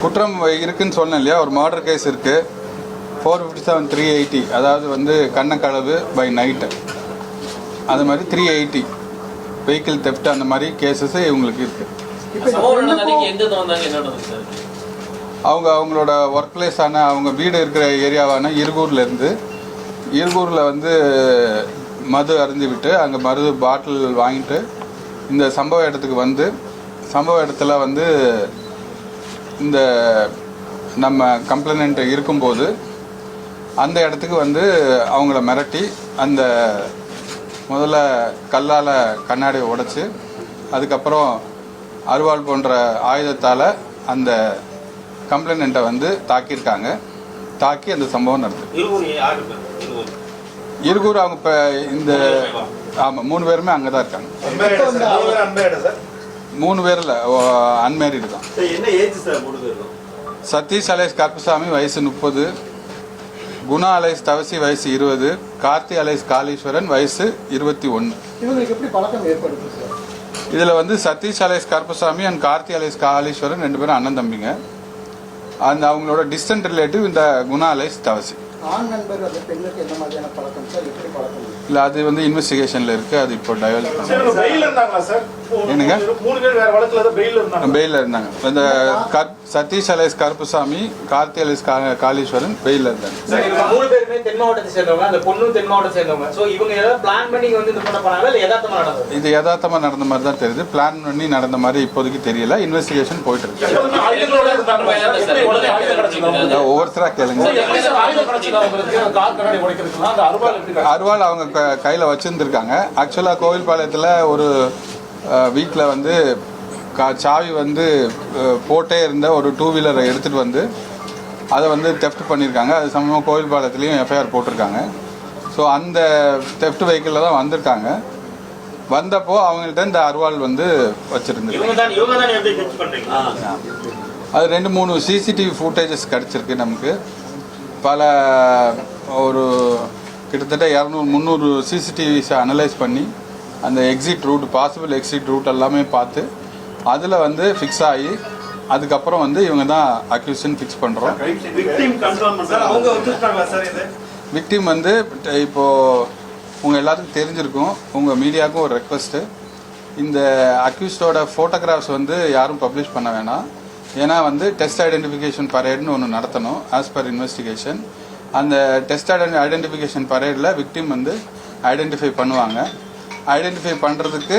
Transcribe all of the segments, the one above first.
குற்றம் இருக்குன்னு சொன்னேன் இல்லையா? ஒரு மர்டர் கேஸ் இருக்கு. Four fifty seven three eighty அதாவது வந்து கண்ணக்களவு பை நைட்டு அது மாதிரி த்ரீ எயிட்டி வெஹிக்கிள் தெஃப்ட் அந்த மாதிரி கேசஸ் இவங்களுக்கு இருக்கு. சம்பவம் நடந்த அன்னைக்கு எங்க இருந்து வந்தாங்க என்ன நடந்தது சார்? அவங்க அவங்களோட ஒர்க் பிளேஸான அவங்க வீடு இருக்கிற ஏரியாவான இருகூர்ல இருந்து இருகூரில் வந்து மது அருந்தி விட்டு அங்கே மது பாட்டில் வாங்கிட்டு இந்த சம்பவ இடத்துக்கு வந்து சம்பவ இடத்துல வந்து இந்த நம்ம கம்ப்ளைண்ட் இருக்கும்போது அந்த இடத்துக்கு வந்து அவங்கள மிரட்டி அந்த முதல்ல கல்லால் கண்ணாடியை உடைச்சு அதுக்கப்புறம் அருவாள் போன்ற ஆயுதத்தால் அந்த கம்ப்ளைண்ட்டை வந்து தாக்கியிருக்காங்க. தாக்கி அந்த சம்பவம் நடந்தது. இருகூர் அவங்க இப்போ இந்த ஆமாம் மூணு பேருமே அங்கே தான் இருக்காங்க. மூணு பேரில் அன்மேரிடு தான். சார், என்ன ஏஜ் சார் மூணு பேருக்கும்? சதீஷ் அலேஸ் கருப்புசாமி வயசு முப்பது. குணா அலேஸ் தவசி வயசு இருபது. கார்த்தி அலேஸ் காளீஸ்வரன் வயசு இருபத்தி ஒன்று இவங்களுக்கு எப்படி பழக்கம் ஏற்படுது சார்? இதில் வந்து Satish alias Karuppasamy and Karthi alias Kaliswaran ரெண்டு பேரும் அண்ணன் தம்பிங்க. அந்த அவங்களோட டிஸ்டன்ட் ரிலேட்டிவ் இந்த குணா அலேஸ் தவசி. ஆண் நண்பர் அந்த பெண்ணுக்கு என்ன மாதிரியான பழக்கம்? சார் எப்படி பழக்கம்? இல்லை அது வந்து இன்வெஸ்டிகேஷனில் இருக்குது அது இப்போ டெவலப் என்னங்க? bail இருந்தாங்க. இந்த சதீஷ் அலேஸ் கருப்புசாமி கார்த்தி அலேஸ் காளீஸ்வரன் பெயிலில் இருந்தாங்க பேருமே தென் மாவட்டத்தை சேர்ந்தவங்க அந்த பொண்ணும் தென் மாவட்டத்தை சேர்ந்தவங்க. சோ இவங்க ஏதாவது பிளான் பண்ணி வந்து இந்த பண்ண போனாங்களா இல்ல யதார்த்தமா நடந்தது? இது யதார்த்தமாக நடந்த மாதிரி தான் தெரியுது. பிளான் பண்ணி நடந்த மாதிரி இப்போதைக்கு தெரியல. இன்வெஸ்டிகேஷன் போயிட்டு இருக்கு. ஒவ்வொருத்தராக கேளுங்க. அருவாள் அவங்க கையில வச்சிருந்துருக்காங்க. ஆக்சுவலா கோவில்பாளையத்துல ஒரு வீட்டில் வந்து கா- சாவி வந்து போட்டே இருந்த ஒரு டூ வீலரை எடுத்துட்டு வந்து அதை வந்து தெஃப்ட் பண்ணியிருக்காங்க. அது சமயமாக கோவில்பாளையத்துலேயும் எஃப்ஐஆர் போட்டிருக்காங்க. ஸோ அந்த தெஃப்ட் வெஹிக்கிளில் தான் வந்திருக்காங்க. வந்தப்போ அவங்கள்ட்ட இந்த அருவாள் வந்து வச்சிருந்துருக்கு. இவங்க தான் இவங்க தான் எப்படி fix பண்றீங்க? அது ரெண்டு மூணு சிசிடிவி ஃபுட்டேஜஸ் கிடச்சிருக்கு நமக்கு. பல ஒரு கிட்டத்தட்ட இரநூறு முந்நூறு சிசிடிவிஸை அனலைஸ் பண்ணி அந்த exit route possible exit route எல்லாமே பார்த்து அதில் வந்து ஃபிக்ஸ் ஆகி அதுக்கப்புறம் வந்து இவங்க தான் அக்யூஷன் ஃபிக்ஸ் பண்ணுறோம்? விக்டிம் வந்து இப்போது உங்கள் எல்லாத்துக்கும் தெரிஞ்சிருக்கும். உங்கள் மீடியாவுக்கும் ஒரு ரெக்வஸ்ட்டு இந்த அக்யூஸ்டோட ஃபோட்டோகிராஃப்ஸ் வந்து யாரும் பப்ளிஷ் பண்ண வேணாம். ஏன்னா வந்து டெஸ்ட் ஐடென்டிஃபிகேஷன் பரேட்னு ஒன்று நடத்தணும் ஆஸ் பர் இன்வெஸ்டிகேஷன் அந்த டெஸ்ட் ஐடென்டிஃபிகேஷன் பரேடில் விக்டிம் வந்து ஐடென்டிஃபை பண்ணுவாங்க. ஐடென்டிஃபை பண்ணுறதுக்கு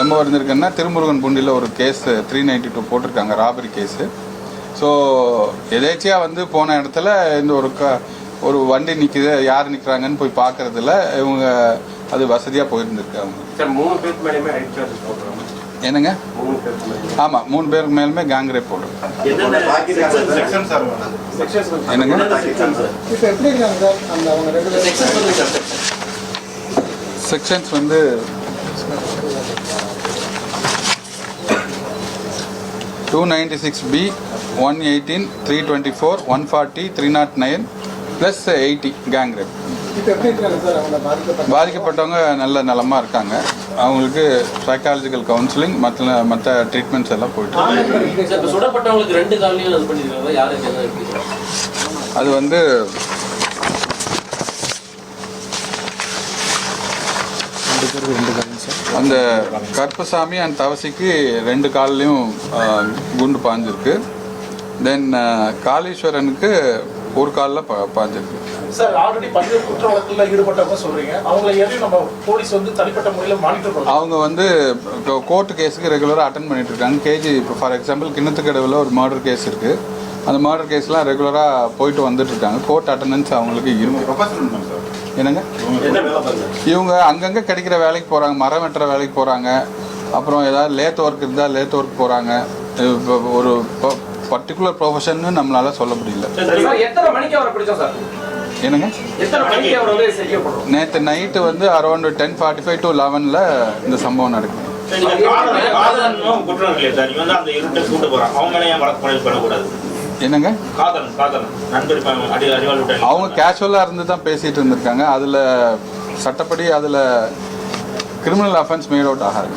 எம்ஓ இருந்திருக்குன்னா திருமுருகன் பூண்டியில் ஒரு கேஸ் த்ரீ நைன்டி டூ போட்டிருக்காங்க ராபரி கேஸு. ஸோ எதேச்சியாக வந்து போன இடத்துல இந்த ஒரு க ஒரு வண்டி நிற்கிது யார் நிற்கிறாங்கன்னு போய் பார்க்கறதுல இவங்க அது வசதியாக போயிருந்திருக்கு அவங்க. என்னங்க? ஆமாம் மூணு பேருக்கு மேலுமே கேங் ரேப் சார் என்னங்க. செக்ஷன்ஸ் வந்து two ninety six B one eighteen three twenty four one forty three not nine plus eighty gang rape பாதிக்கப்பட்டவங்க நல்ல நலமாக இருக்காங்க. அவங்களுக்கு சைக்காலஜிக்கல் கவுன்சிலிங் மற்ற மற்ற ட்ரீட்மெண்ட்ஸ் எல்லாம் போயிட்டு ஆண் இருக்கு. நண்பர் எப்படி சார் இப்போ சுடப்பட்டவங்களுக்கு ரெண்டு காலையும் இது பண்ணிருக்காங்க யாருக்கு என்ன இருக்கு சார் அது வந்து அந்த கருப்பசாமி அண்ட் தவசிக்கு ரெண்டு கால்லையும் குண்டு பாஞ்சிருக்கு. தென் காளீஸ்வரனுக்கு ஒரு காலில் பா பாஞ்சிருக்கு. சார் ஆல்ரெடி பல்வேறு குற்ற வழக்குல ஈடுபட்டவங்க சொல்றீங்க. அவங்கள எதையும் நம்ம போலீஸ் வந்து தனிப்பட்ட முறையில் மானிட்டர் அவங்க வந்து கோர்ட்டு கேஸுக்கு ரெகுலராக அட்டன் பண்ணிட்டு இருக்காங்க. கேஜி இப்போ ஃபார் எக்ஸாம்பிள் கிணத்துக்கடவில் ஒரு மர்டர் கேஸ் இருக்குது அந்த மர்டர் கேஸ்லாம் ரெகுலராக போயிட்டு வந்துட்டு இருக்காங்க. கோர்ட் அட்டண்டன்ஸ் அவங்களுக்கு இருக்கு. என்னங்க? இவங்க அங்கங்கே கிடைக்கிற வேலைக்கு போகிறாங்க மரம் வெட்டுற வேலைக்கு போகிறாங்க அப்புறம் ஏதாவது லேத் ஒர்க் இருந்தால் லேத் ஒர்க் போகிறாங்க இப்போ ஒரு பர்டிகுலர் ப்ரொஃபஷன்னு நம்மளால சொல்ல முடியல. சார் எத்தனை மணிக்கு அவரை பிடிச்சோம் சார்? என்னங்க? நேற்று நைட்டு வந்து around ten forty five to லெவனில் இந்த சம்பவம் நடக்குது. குற்றம் இல்லையா சார். அந்த இருட்டை கூட்டு போறாங்க. அவங்க மேலே ஏன் வழக்கு பண்ணக்கூடாது? என்னங்க? காதல் காதல் நண்பர் அடி அறிவாள் அவங்க கேஷுவலாக இருந்து தான் பேசிகிட்டு இருந்திருக்காங்க. அதில் சட்டப்படி அதில் கிரிமினல் அஃபென்ஸ் மேட் அவுட் ஆகாது.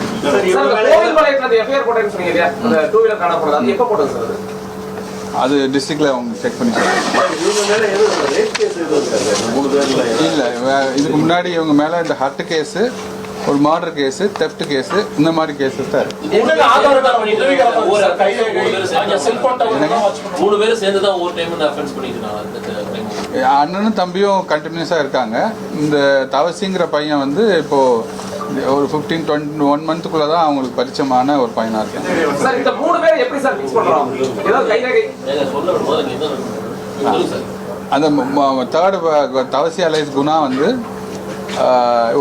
அது எப்போ போட்டது சார் அது? அது டிஸ்ட்ரிக்டில் அவங்க செக் பண்ணி இல்லை. இதுக்கு முன்னாடி இவங்க மேலே இந்த ஹர்ட் கேஸு ஒரு மர்டர் கேஸு தெஃப்ட் கேஸு இந்த மாதிரி கேஸஸ் தான் இருக்கு. அண்ணனும் தம்பியும் கண்டினியூஸாக இருக்காங்க. இந்த தவசிங்கிற பையன் வந்து இப்போது ஒரு ஃபிஃப்டீன் டுவெண்ட்டி ஒன் மந்த்துக்குள்ளே தான் அவங்களுக்கு பரிச்சயமான ஒரு பையனாக இருக்காங்க சார் இந்த மூணு பேரை எப்படி சார் ஃபிக்ஸ் ஏதாவது கை சார் அந்த தேர்டு தவசி அலைஸ் குணா வந்து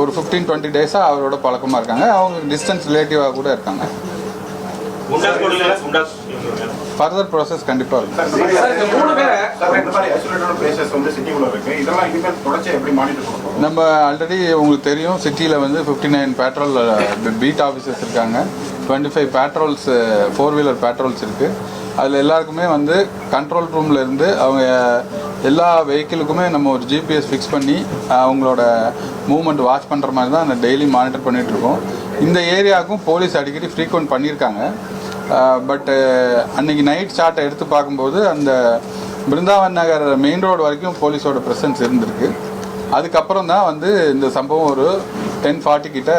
ஒரு ஃபிஃப்டீன் டுவெண்ட்டி டேஸாக அவரோட பழக்கமாக இருக்காங்க. அவங்க டிஸ்டன்ஸ் ரிலேட்டிவாக கூட இருக்காங்க. ஃபர்தர் ப்ராசஸ் கண்டிப்பாக இருக்கும். நம்ம ஆல்ரெடி உங்களுக்கு தெரியும் சிட்டியில் வந்து fifty nine patrol beat officers இருக்காங்க. Twenty five patrols four wheeler patrols இருக்குது அதில் எல்லாருக்குமே வந்து கண்ட்ரோல் ரூமில் இருந்து அவங்க எல்லா வெஹிக்கிளுக்குமே நம்ம ஒரு ஜிபிஎஸ் ஃபிக்ஸ் பண்ணி அவங்களோட மூவ்மெண்ட் வாட்ச் பண்ணுற மாதிரி தான் டெய்லி மானிட்டர் பண்ணிட்டு இருக்கோம். இந்த ஏரியாவுக்கும் போலீஸ் அடிக்கடி ஃப்ரீக்வெண்ட் பண்ணியிருக்காங்க. பட்டு அன்னைக்கு நைட் ஷாட்டை எடுத்து பார்க்கும்போது அந்த பிருந்தாவன் நகர் மெயின் ரோடு வரைக்கும் போலீஸோட ப்ரெசன்ஸ் இருந்திருக்கு. அதுக்கப்புறம் தான் வந்து இந்த சம்பவம் ஒரு டென் ஃபார்ட்டி கிட்ட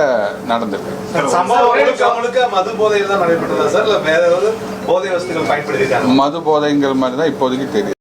நடந்திருக்கு. மது போதைங்கிற மாதிரி தான் இப்போதைக்கு தெரியுது.